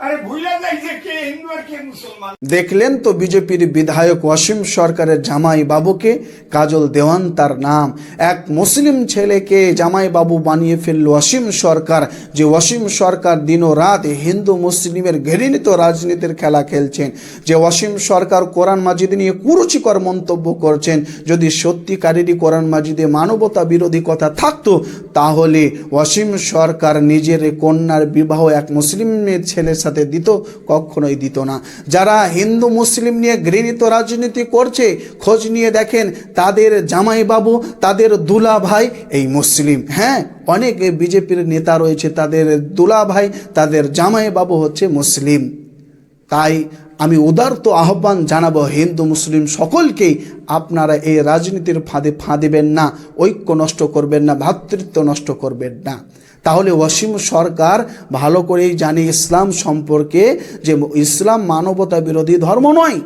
আরে দেখলেন তো বিজেপির বিধায়ক ওয়াসিম সরকারের জামাই বাবুকে কাজল দেওয়ান তার নাম। এক মুসলিম ছেলেকে জামাই বাবু বানিয়ে ফেলল ওয়াসিম সরকার, যে ওয়াসিম সরকার দিন রাত হিন্দু মুসলিমের ঘৃণিত রাজনীতির খেলা খেলছেন, যে ওয়াসিম সরকার কোরআন মাজিদ নিয়ে কুরুচিকর মন্তব্য করছেন, যদি সত্যিকারেরই কোরআন মাজিদে মানবতা বিরোধী কথা থাকতো, তাহলে ওয়াসিম সরকার নিজের কন্যার বিবাহ এক মুসলিমের ছেলের সাথে দিত, কখনোই দিত না। যারা হিন্দু, মুসলিম নিয়ে ঘৃণিত রাজনীতি করছে, খোঁজ নিয়ে দেখেন, তাদের জামাইবাবু, তাদের দুলা ভাই এই মুসলিম। হ্যাঁ অনেক বিজেপির নেতা রয়েছে, তাদের দুলা ভাই তাদের জামাইবাবু হচ্ছে মুসলিম। তাই আমি উদারত আহ্বান জানাব, হিন্দু, মুসলিম সকলকেই আপনারা এই রাজনীতির ফাঁদে ফাঁ দেবেন না, ঐক্য নষ্ট করবেন না ভ্রাতৃত্ব নষ্ট করবেন না। তাহলে ওয়াসিম সরকার ভালো করেই জানে ইসলাম সম্পর্কে যে ইসলাম মানবতা বিরোধী ধর্ম নয়।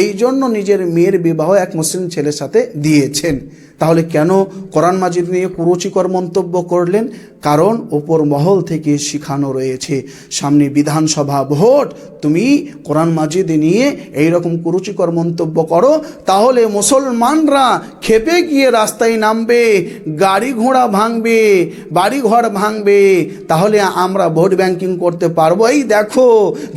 এই জন্য নিজের মেয়ের বিবাহ এক মুসলিম ছেলের সাথে দিয়েছেন। তাহলে কেন কোরআন মাজিদ নিয়ে কুরুচিকর মন্তব্য করলেন? কারণ ওপর মহল থেকে শিখানো রয়েছে। সামনে বিধানসভা ভোট, তুমি কোরআন মাজিদ নিয়ে এইরকম কুরুচিকর মন্তব্য করো, তাহলে মুসলমানরা খেপে গিয়ে রাস্তায় নামবে, গাড়ি ঘোড়া ভাঙবে বাড়ি ঘর ভাঙবে, তাহলে আমরা ভোট ব্যাংকিং করতে পারব। এই দেখো,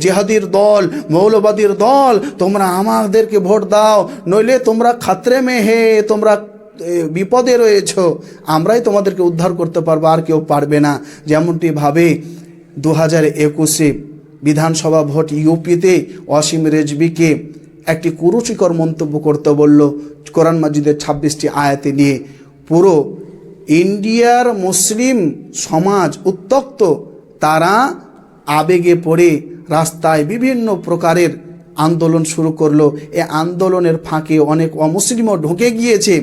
জেহাদির দল, মৌলবাদীর দল, তোমরা আমাদেরকে ভোট দাও, নইলে তোমরা খাতরে মেহে, তোমরা বিপদে রয়েছ। আমরাই তোমাদেরকে উদ্ধার করতে পারব, আর কেউ পারবে না। যেমনটি ভাবে দু হাজার একুশে বিধানসভা ভোট ইউপিতে অসীম রেজবিকে একটি কুরুচিকর মন্তব্য করতে বলল কোরআন মাজিদের ছাব্বিশটি আয়াতে নিয়ে, পুরো ইন্ডিয়ার মুসলিম সমাজ উত্তক্ত তারা আবেগে পড়ে রাস্তায় বিভিন্ন প্রকারের আন্দোলন শুরু করল। এ আন্দোলনের ফাঁকে অনেক অমুসলিমও ঢুকে গিয়েছে।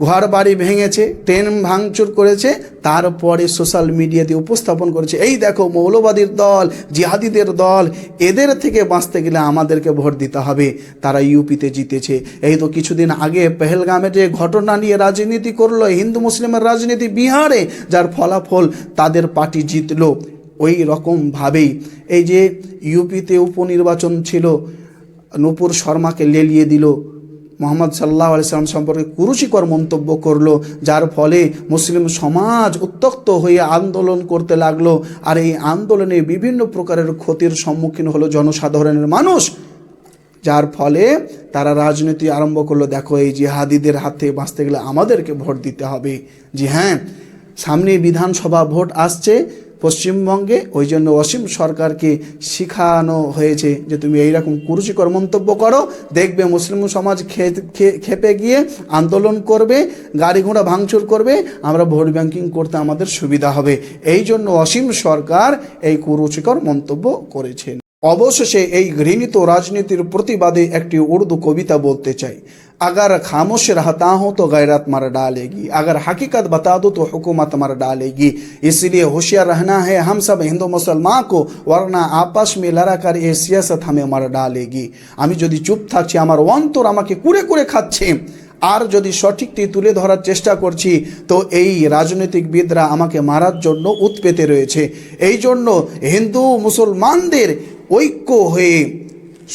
ঘর বাড়ি ভেঙেছে, ট্রেন ভাঙচুর করেছে, তারপরে সোশ্যাল মিডিয়াতে উপস্থাপন করেছে। এই দেখো, মৌলবাদীর দল, জিহাদিদের দল, এদের থেকে বাঁচতে গেলে আমাদেরকে ভোট দিতে হবে। তারা ইউপিতে জিতেছে। এই তো কিছুদিন আগে পেহেলগামে যে ঘটনা নিয়ে রাজনীতি করল, হিন্দু মুসলিমের রাজনীতি বিহারে, যার ফলাফল তাদের পার্টি জিতলো ওই রকমভাবেই এই যে ইউপিতে উপনির্বাচন ছিল, নূপুর শর্মাকে লেলিয়ে দিল মোহাম্মদ সাল্লাহ আলিয়াল্লাম সম্পর্কে কুরুচিকর মন্তব্য করল, যার ফলে মুসলিম সমাজ উত্তক্ত হয়ে আন্দোলন করতে লাগল। আর এই আন্দোলনে বিভিন্ন প্রকারের ক্ষতির সম্মুখীন হলো জনসাধারণের মানুষ। যার ফলে তারা রাজনীতি আরম্ভ করল, দেখো, এই জিহাদিদের হাত বাঁচতে গেলে আমাদেরকে ভোট দিতে হবে। জি হ্যাঁ সামনে বিধানসভা ভোট আসছে। পশ্চিমবঙ্গে, ওই জন্য অসীম সরকারকে শিখানো হয়েছে যে তুমি এইরকম কুরুচিকর মন্তব্য করো, দেখবে মুসলিম সমাজ খেপে গিয়ে আন্দোলন করবে, গাড়ি ঘোড়া ভাঙচুর করবে, আমরা ভোট ব্যাংকিং করতে আমাদের সুবিধা হবে। এই জন্য অসীম সরকার এই কুরুচিকর মন্তব্য করেছেন। অবশেষে এই ঘৃণিত রাজনীতির প্রতিবাদে একটি উর্দু কবিতা বলতে চাই अगर खामोश रहता हूँ तो गैरत मर डालेगी अगर हकीकत बता दूँ तो हुकूमत मर डालेगी इसलिए होशियार रहना है हम सब हिंदू मुसलमान को वरना आपस में लड़ा कर ये सियासत हमें मर डालेगी আমি যদি চুপ থাকছি আমার অন্তর আমাকে কুড়ে কুড়ে খাচ্ছে আর যদি সঠিকটি তুলে ধরার চেষ্টা করছি তো এই রাজনৈতিকবিদরা আমাকে মারার জন্য উৎপেতে রয়েছে এই জন্য হিন্দু মুসলমানদের ঐক্য হয়ে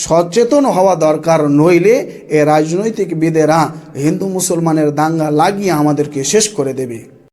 সচেতন হওয়া দরকার, নইলে এ রাজনৈতিক বিদেরা হিন্দু মুসলমানের দাঙ্গা লাগিয়ে আমাদেরকে শেষ করে দেবে।